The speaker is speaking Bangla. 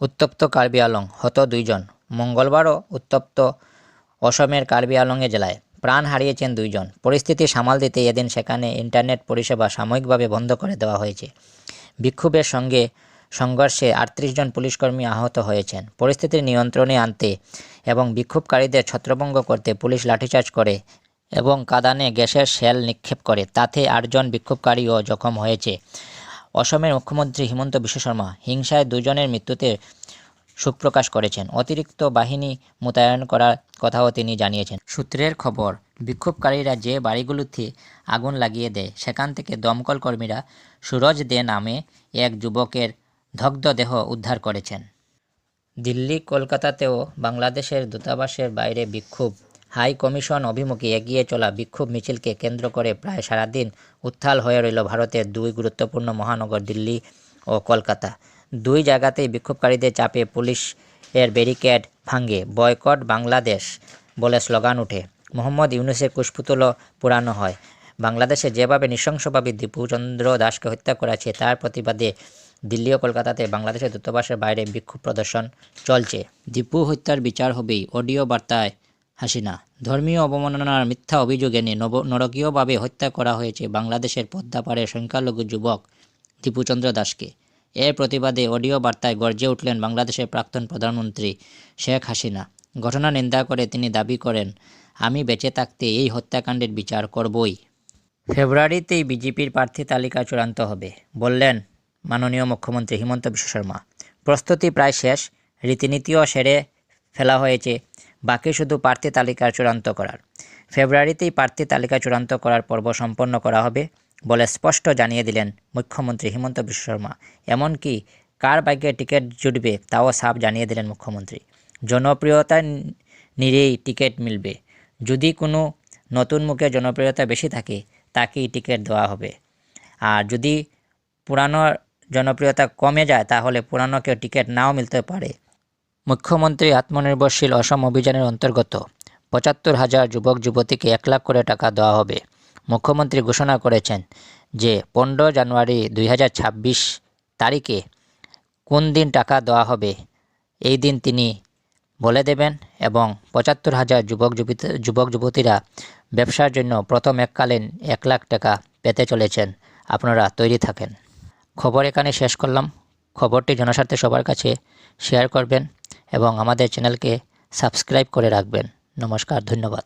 উত্তপ্ত কার্বি আলং হত দুইজন। মঙ্গলবারও উত্তপ্ত অসমের কার্বি আলংয়ে জেলায় প্রাণ হারিয়েছেন দুইজন। পরিস্থিতি সামাল দিতে এদিন সেখানে ইন্টারনেট পরিষেবা সাময়িকভাবে বন্ধ করে দেওয়া হয়েছে। বিক্ষোভের সঙ্গে সংঘর্ষে আটত্রিশ জন পুলিশকর্মী আহত হয়েছেন। পরিস্থিতি নিয়ন্ত্রণে আনতে এবং বিক্ষোভকারীদের ছত্রভঙ্গ করতে পুলিশ লাঠিচার্জ করে এবং কাদানে গ্যাসের শেল নিক্ষেপ করে, তাতে আটজন বিক্ষোভকারীও জখম হয়েছে। অসমের মুখ্যমন্ত্রী হিমন্ত বিশ্ব শর্মা হিংসায় দুজনের মৃত্যুতে শোক প্রকাশ করেছেন। অতিরিক্ত বাহিনী মোতায়েন করার কথাও তিনি জানিয়েছেন। সূত্রের খবর, বিক্ষোভকারীরা যে বাড়িগুলোতে আগুন লাগিয়ে দেয়, সেখান থেকে দমকল কর্মীরা সুরজ দে নামে এক যুবকের দগ্ধ দেহ উদ্ধার করেছেন। দিল্লি, কলকাতাতেও বাংলাদেশের দূতাবাসের বাইরে বিক্ষোভ। হাই কমিশন অভিমুখে এগিয়ে চলা বিক্ষোভ মিছিলকে কেন্দ্র করে প্রায় সারাদিন উত্থাল হয়ে রইল ভারতের দুই গুরুত্বপূর্ণ মহানগর দিল্লি ও কলকাতা। দুই জায়গাতেই বিক্ষোভকারীদের চাপে পুলিশ এর ব্যারিকেড ভাঙে। বয়কট বাংলাদেশ বলে স্লোগান ওঠে। মোহাম্মদ ইউনুসের কুশপুতলও পোড়ানো হয়। বাংলাদেশে যেভাবে নৃশংসভাবে দীপুচন্দ্র দাসকে হত্যা করেছে, তার প্রতিবাদে দিল্লি ও কলকাতাতে বাংলাদেশের দূতাবাসের বাইরে বিক্ষোভ প্রদর্শন চলছে। দীপু হত্যার বিচার হবেই। অডিও বার্তায় হাসিনা, ধর্মীয় অবমাননার মিথ্যা অভিযোগে নিয়ে নব, নরকীয়ভাবে হত্যা করা হয়েছে বাংলাদেশের পদ্মাপাড়ের সংখ্যালঘু যুবক দীপুচন্দ্র দাসকে। এর প্রতিবাদে অডিও বার্তায় গর্জে উঠলেন বাংলাদেশের প্রাক্তন প্রধানমন্ত্রী শেখ হাসিনা। ঘটনা নিন্দা করে তিনি দাবি করেন, আমি বেঁচে থাকতে এই হত্যাকাণ্ডের বিচার করবই। ফেব্রুয়ারিতেই বিজেপির প্রার্থী তালিকা চূড়ান্ত হবে। বললেন মাননীয় মুখ্যমন্ত্রী হিমন্ত বিশ্ব শর্মা। প্রস্তুতি প্রায় শেষ, রীতিনীতিও সেরে ফেলা হয়েছে। বাকি শুধু প্রার্থী তালিকা চূড়ান্ত করার। ফেব্রুয়ারিতেই প্রার্থী তালিকা চূড়ান্ত করার পর্ব সম্পন্ন করা হবে বলে স্পষ্ট জানিয়ে দিলেন মুখ্যমন্ত্রী হিমন্ত বিশ্ব শর্মা। এমনকি কার ভাগ্যে টিকিট জুটবে তাও সাফ জানিয়ে দিলেন মুখ্যমন্ত্রী। জনপ্রিয়তা নিরেই টিকিট মিলবে। যদি কোনো নতুন মুখে জনপ্রিয়তা বেশি থাকে, তাকেই টিকিট দেওয়া হবে। আর যদি পুরানো জনপ্রিয়তা কমে যায়, তাহলে পুরানোকেও টিকিট নাও মিলতে পারে। মুখ্যমন্ত্রী আত্মনির্ভরশীল অসম অভিযানের অন্তর্গত পঁচাত্তর হাজার যুবক যুবতীকে এক লাখ করে টাকা দেওয়া হবে। মুখ্যমন্ত্রী ঘোষণা করেছেন যে পনেরো জানুয়ারি দুই হাজার ছাব্বিশ তারিখে কোন দিন টাকা দেওয়া হবে, এই দিন তিনি বলে দেবেন এবং পঁচাত্তর হাজার যুবক যুবক যুবতীরা ব্যবসার জন্য প্রথম এককালীন এক লাখ টাকা পেতে চলেছেন। আপনারা তৈরি থাকেন। খবর এখানে শেষ করলাম। খবরটি জনস্বার্থে সবার কাছে শেয়ার করবেন। এবং আমাদের চ্যানেলকে সাবস্ক্রাইব করে রাখবেন। নমস্কার ধন্যবাদ।